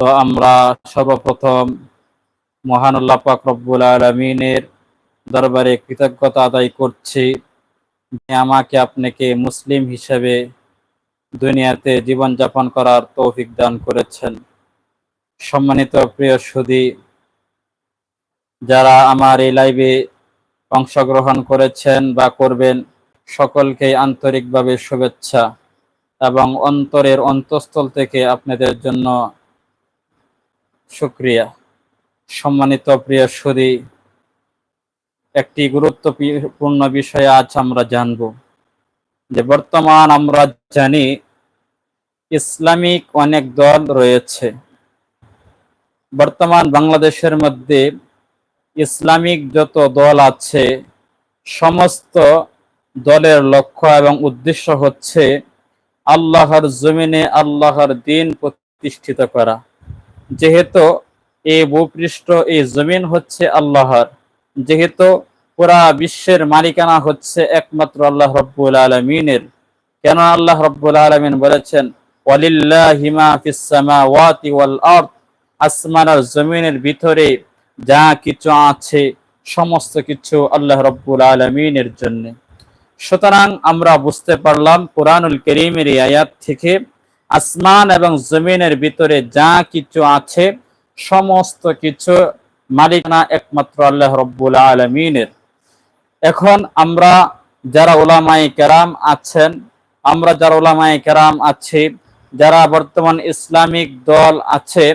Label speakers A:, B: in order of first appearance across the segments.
A: তো আমরা সর্বপ্রথম মহান আল্লাহ পাক রব্বুল আলমিনের দরবারে কৃতজ্ঞতা আদায় করছি যে আমাকে আপনাকে মুসলিম হিসেবে দুনিয়াতে জীবনযাপন করার তৌফিক দান করেছেন। সম্মানিত প্রিয় সুদী, যারা আমার এই লাইভে অংশগ্রহণ করেছেন বা করবেন, সকলকে আন্তরিকভাবে শুভেচ্ছা এবং অন্তরের অন্তঃস্থল থেকে আপনাদের জন্য শুক্রিয়া সম্মানিত প্রিয় সুদী একটি গুরুত্বপূর্ণ বিষয়ে আজ আমরা জানব। যে বর্তমান আমরা জানি, ইসলামিক অনেক দল রয়েছে। বর্তমান বাংলাদেশের মধ্যে ইসলামিক যত দল আছে, সমস্ত দলের লক্ষ্য এবং উদ্দেশ্য হচ্ছে আল্লাহর জমিনে আল্লাহর দিন প্রতিষ্ঠিত করা। যেহেতু এই ভূপৃষ্ঠ, এই জমিন হচ্ছে আল্লাহর। যেহেতু পুরা বিশ্বের মালিকানা হচ্ছে একমাত্র আল্লাহ রব্বুল আলমিনের। কেন আল্লাহ রব্বুল আলমিন বলেছেন আসমান আর জমিনের ভিতরে যা কিছু আছে, সমস্ত কিছু আল্লাহ রব্বুল আলমিনের জন্য। সুতরাং আমরা বুঝতে পারলাম, কোরআনুল করিমের আয়াত থেকে আসমান এবং জমিনের ভিতরে যা কিছু আছে, সমস্ত কিছু মালিকানা একমাত্র আল্লাহ রব্বুল আলমিনের। এখন আমরা যারা ওলামাই কেরাম আছেন, আমরা যারা ওলামাই কেরাম আছি, যারা বর্তমান ইসলামিক দল আছে,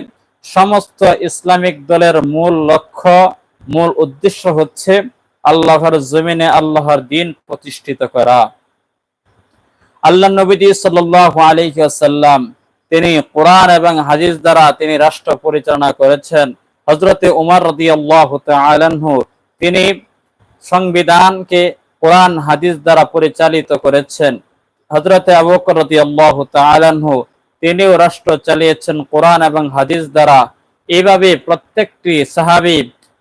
A: সমস্ত ইসলামিক দলের মূল লক্ষ্য, মূল উদ্দেশ্য হচ্ছে আল্লাহর জমিনে আল্লাহর দিন প্রতিষ্ঠিত করা। আল্লাহ নবীজি সাল্লাহ আলহিসাল্লাম তিনি কোরআন এবং হাদিস দ্বারা তিনি রাষ্ট্র পরিচালনা করেছেন। হজরতে উমর রদি আল্লাহ আলহু তিনি সংবিধানকে কোরআন, হাদিস দ্বারা পরিচালিত করেছেন। হজরতে আবকর রদি আল্লাহ আলহু তিনিও রাষ্ট্র চালিয়েছেন কোরআন এবং হাদিস দ্বারা। এইভাবে প্রত্যেকটি সাহাবি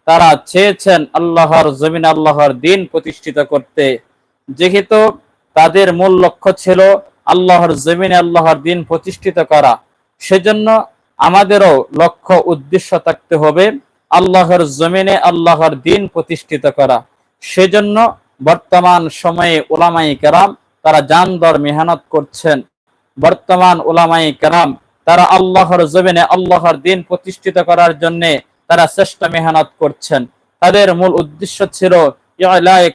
A: তারা চেয়েছেন আল্লাহর জমিন, আল্লাহর দিন প্রতিষ্ঠিত করতে। যেহেতু তাদের মূল লক্ষ্য ছিল আল্লাহর জমিনে আল্লাহর দিন প্রতিষ্ঠিত করা। সেজন্য আমাদেরও লক্ষ্য, উদ্দেশ্য থাকতে হবে আল্লাহর জমিনে আল্লাহর দিন প্রতিষ্ঠিত করা। সেজন্য বর্তমান সময়ে ওলামাই কেরাম তারা জানদর মেহনত করছেন। বর্তমান ওলামাই কেরাম তারা আল্লাহর জমিনে আল্লাহর দিন প্রতিষ্ঠিত করার জন্য তারা শ্রেষ্ঠ মেহনত করছেন। তাদের মূল উদ্দেশ্য ছিল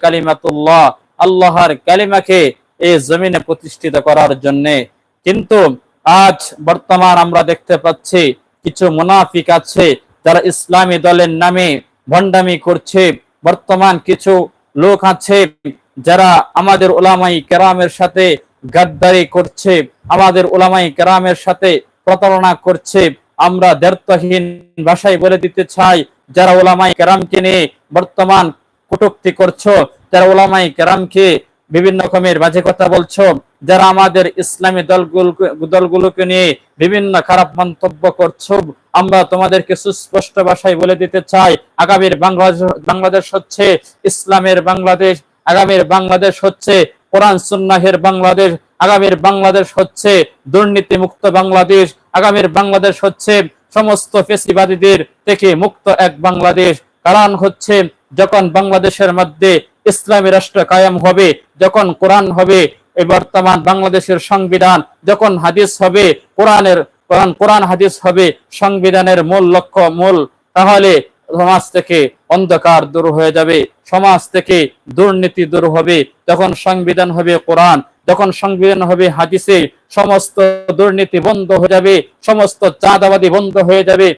A: কালিমাতুল্লাহ আল্লাহর কালিমাকে এই জমিনে প্রতিষ্ঠিত করার জন্য। কিন্তু আজ বর্তমান আমরা দেখতে পাচ্ছি কিছু মুনাফিক আছে যারা ইসলামী দলের নামে ভণ্ডামি করছে। বর্তমান কিছু লোক আছে যারা আমাদের ওলামাই কেরামের সাথে গাদ্দারি করছে, আমাদের ওলামাই কেরামের সাথে প্রতারণা করছে। আমরা দ্ব্যর্থহীন ভাষায় বলে দিতে চাই, যারা ওলামাই কেরামকে নিয়ে বর্তমান কটুক্তি করছ যারা ওলামাই কেরামকে বিভিন্ন রকমের বাজে কথা বলছো, যারা আমাদের ইসলামী দলগুলো, দলগুলোকে নিয়ে বিভিন্ন খারাপ মন্তব্য করছ, আমরা তোমাদেরকে সুস্পষ্ট ভাষায় বলে দিতে চাই, আগামীর বাংলাদেশ বাংলাদেশ হচ্ছে ইসলামের বাংলাদেশ, আগামীর বাংলাদেশ হচ্ছে কোরআন সুন্নাহের বাংলাদেশ, আগামীর বাংলাদেশ হচ্ছে দুর্নীতি মুক্ত বাংলাদেশ, আগামীর বাংলাদেশ হচ্ছে সমস্ত ফেসিবাদীদের থেকে মুক্ত এক বাংলাদেশ। কারণ হচ্ছে, যখন বাংলাদেশের মধ্যে ইসলামী রাষ্ট্র কায়েম হবে, যখন কোরআন হবে, এই বর্তমান বাংলাদেশের সংবিধান যখন হাদিস হবে, কোরআনের, কোরআন কোরআন হাদিস হবে, সংবিধানের মূল লক্ষ্য, মূল, তাহলে সমাজ থেকে অন্ধকার দূর হয়ে যাবে, সমাজ থেকে দুর্নীতি দূর হবে, যখন সংবিধান হবে কোরআন, যখন সংবিধান হবে হাদিসে, সমস্ত দুর্নীতি বন্ধ হয়ে যাবে, সমস্ত চাঁদাবাদী বন্ধ হয়ে যাবে।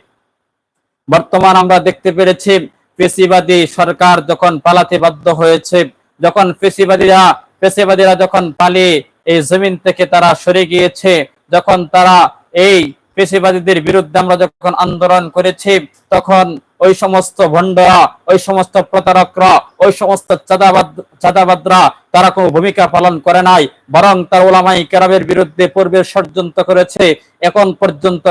A: বর্তমান আমরা দেখতে পেরেছি পেশিবাদী সরকার যখন পালাতে বাধ্য হয়েছে, যখন পেশিবাদীরা পেশিবাদীরা যখন পালিয়ে এই জমিন থেকে তারা সরে গিয়েছে, যখন তারা এই পেশিবাদীদের বিরুদ্ধে আমরা যখন আন্দোলন করেছি, তখন ওই সমস্ত ভণ্ডরা, ওই সমস্ত প্রতারকরা, ওই সমস্ত চাঁদাবাদ, চাঁদাবাদরা তারা কোনো ভূমিকা পালন করে নাই, বরং তার ওলামাই কেরামের বিরুদ্ধে পূর্বে ষড়যন্ত্র করেছে, এখন পর্যন্ত